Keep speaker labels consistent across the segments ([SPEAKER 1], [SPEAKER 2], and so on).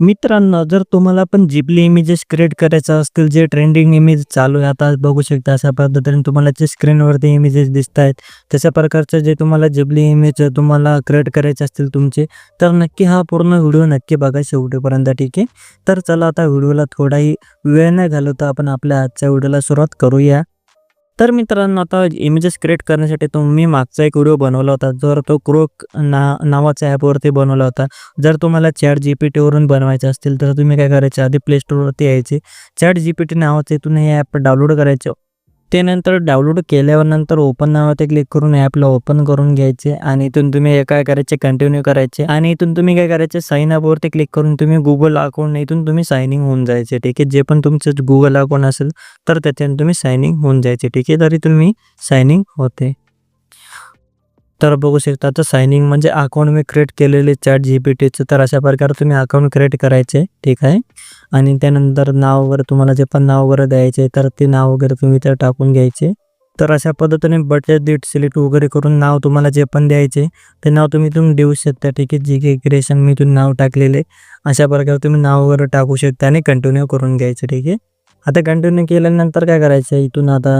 [SPEAKER 1] मित्रांनो, जर तुम्हाला पण जिबली इमेजेस क्रिएट करायचं असतील, जे ट्रेंडिंग इमेज चालू आहे आता बघू शकता अशा पद्धतीने तुम्हाला जे स्क्रीनवरती इमेजेस दिसत आहेत तशा प्रकारचं जे तुम्हाला जिबली इमेज तुम्हाला क्रिएट करायचे असतील तुमचे, तर नक्की हा पूर्ण व्हिडिओ नक्की बघा शेवटपर्यंत, ठीक आहे. तर चला आता व्हिडिओला थोडाही वेळ न घालवता आपण आपल्या आजच्या व्हिडिओला सुरुवात करूया. तर मित्रांनो, आता इमेजेस क्रिएट करण्यासाठी तुम्ही मागचा एक व्हिडिओ बनवला होता, जर तो क्रोक ना नावाच्या ॲपवरती बनवला होता. जर तुम्हाला चॅट जी पी टीवरून बनवायचे असतील, तर तुम्ही काय करायचे, आधी प्ले स्टोरवरती यायचे. टी नावाचं तुम्ही हे ॲप डाउनलोड करायचं. ते नंतर डाउनलोड केल्यावर नंतर ओपन नावावरती क्लिक करून ॲपला ओपन करून घ्यायचे आणि इथून तुम्ही हे काय करायचे, कंटिन्यू करायचे आणि इथून तुम्ही काय करायचे, साईन अपवरती क्लिक करून तुम्ही गुगल अकाउंट इथून तुम्ही साइन इन होऊन जायचे, ठीक आहे. जे पण तुमचं गुगल अकाउंट असेल, तर त्याच्यानं तुम्ही सायनिंग होऊन जायचे, ठीक आहे. तरी तुम्ही सायनिंग होते. तर बघू शकता तर सायनिंग म्हणजे अकाउंट मी क्रिएट केलेले चॅट जीपीटीचं तर अशा प्रकारे तुम्ही अकाउंट क्रिएट करायचे, ठीक आहे. आणि त्यानंतर नाव वगैरे तुम्हाला जे पण नाव वगैरे द्यायचे, तर ते नाव वगैरे तुम्ही तर टाकून घ्यायचे. तर अशा पद्धतीने बटन डीट सिलेक्ट वगैरे करून नाव तुम्हाला जे पण द्यायचे, ते नाव तुम्ही तुम्ही देऊ शकता, ठीक आहे. जी-के क्रिएशन मी इथून नाव टाकलेले, अशा प्रकारे तुम्ही नाव वगैरे टाकू शकता आणि कंटिन्यू करून घ्यायचं, ठीक आहे. आता कंटिन्यू केल्यानंतर काय करायचं, इथून आता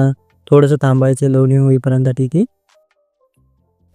[SPEAKER 1] थोडंसं थांबायचं लोडिंग होईपर्यंत, ठीक आहे.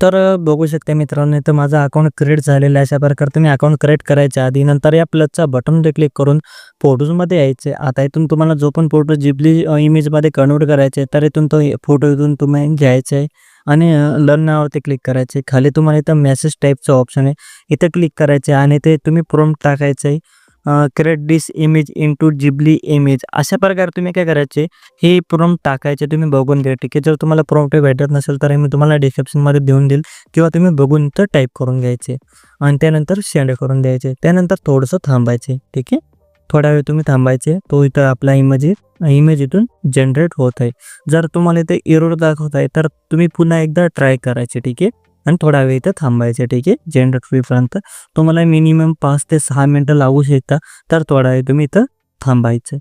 [SPEAKER 1] तर बघू शकते मित्रांनो, इथं माझा अकाउंट क्रिएट झालेला आहे. अशा प्रकारे तुम्ही अकाउंट क्रिएट करायच्या आधी नंतर या प्लसचा बटनवर क्लिक करून फोटोजमध्ये यायचे. आता इथून तुम्हाला जो पण फोटो जिबली इमेजमध्ये कन्व्हर्ट करायचे तर इथून तो फोटो इथून तुम्ही घ्यायचे आहे आणि लर्न नावावरती क्लिक करायचे. खाली तुम्हाला इथं मेसेज टाईपचं ऑप्शन आहे, इथं क्लिक करायचे आणि ते तुम्ही प्रॉम्प्ट टाकायचं आहे. Create this image into Ghibli image अशा प्रकारे तुम्ही काय करायचे, हे प्रॉम्प्ट टाकायचे. तुम्ही बघून घ्या, ठीक आहे. जर तुम्हाला प्रॉम्प्ट भेटत नसेल, तर मी तुम्हाला डिस्क्रिप्शनमध्ये देऊन देईल किंवा तुम्ही बघून इथं टाईप करून घ्यायचे आणि त्यानंतर सेंड करून द्यायचे. त्यानंतर थोडंसं थांबायचे, ठीक आहे. थोडा वेळ तुम्ही थांबायचे. तो इथं आपला इमेज इमेज इथून जनरेट होत आहे. जर तुम्हाला इथे इरोड दाखवत आहे, तर तुम्ही पुन्हा एकदा ट्राय करायचे, ठीक आहे. आणि थोडा वेळ इथं थांबायचे, ठीक आहे. जनरेट होईपर्यंत तुम्हाला मिनिमम 5 ते 6 मिनिटं लागू शकतात, तर थोडा वेळ तुम्ही इथं थांबायचं.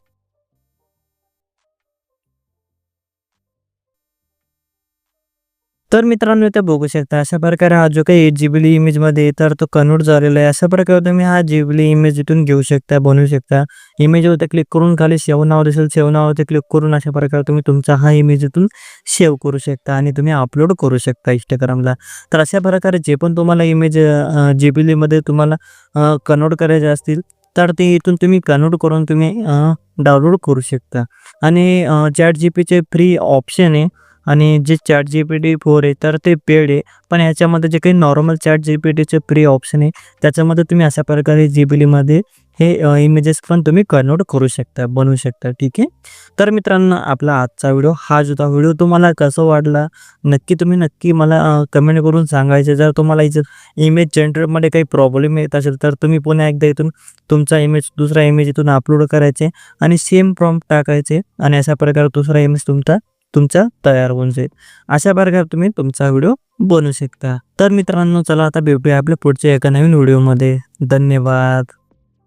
[SPEAKER 1] तर मित्रांनो, इथे बघू शकता अशा प्रकारे हा जो काही जिबली इमेजमध्ये तर तो कन्वर्ट झालेला आहे. अशा प्रकारे तुम्ही हा जिबली इमेज इथून घेऊ शकता, बनवू शकता. इमेजवरती क्लिक करून खाली सेव्ह नाव दिसेल, सेव्ह नावावरती क्लिक करून अशा प्रकारे तुम्ही तुमचा हा इमेज इथून सेव्ह करू शकता आणि तुम्ही अपलोड करू शकता इंस्टाग्रामला तर अशा प्रकारे जे पण तुम्हाला इमेज जिबलीमध्ये तुम्हाला कन्वर्ट करायचे असतील, तर ते इथून तुम्ही कन्वर्ट करून तुम्ही डाउनलोड करू शकता. आणि चॅट जी पीचे फ्री ऑप्शन आहे आणि जे chat G P T four आहे, तर ते पेड आहे. पण ह्याच्यामध्ये जे काही नॉर्मल चॅट जी पी टीचे फ्री ऑप्शन आहे, त्याच्यामध्ये तुम्ही अशा प्रकारे जी जिबलीमध्ये हे इमेजेस पण तुम्ही कन्व्हर्ट करू शकता, बनवू शकता, ठीक आहे. तर मित्रांनो, आपला आजचा व्हिडिओ हा जो होता, व्हिडिओ तुम्हाला कसा वाटला, नक्की तुम्ही नक्की मला कमेंट करून सांगायचे. जर तुम्हाला इथे इमेज जनरेटमध्ये काही प्रॉब्लेम येत असेल, तर तुम्ही पुन्हा एकदा इथून तुमचा इमेज दुसरा इमेज इथून अपलोड करायचे आणि सेम प्रॉम्प्ट टाकायचे आणि अशा प्रकारे दुसरा इमेज तुमचा तुमचा तयार होऊन जाईल. अशा प्रकारे तुम्ही तुमचा व्हिडिओ बनवू शकता. तर मित्रांनो, चला आता भेटूया आपल्या पुढच्या एका नवीन व्हिडिओमध्ये. धन्यवाद.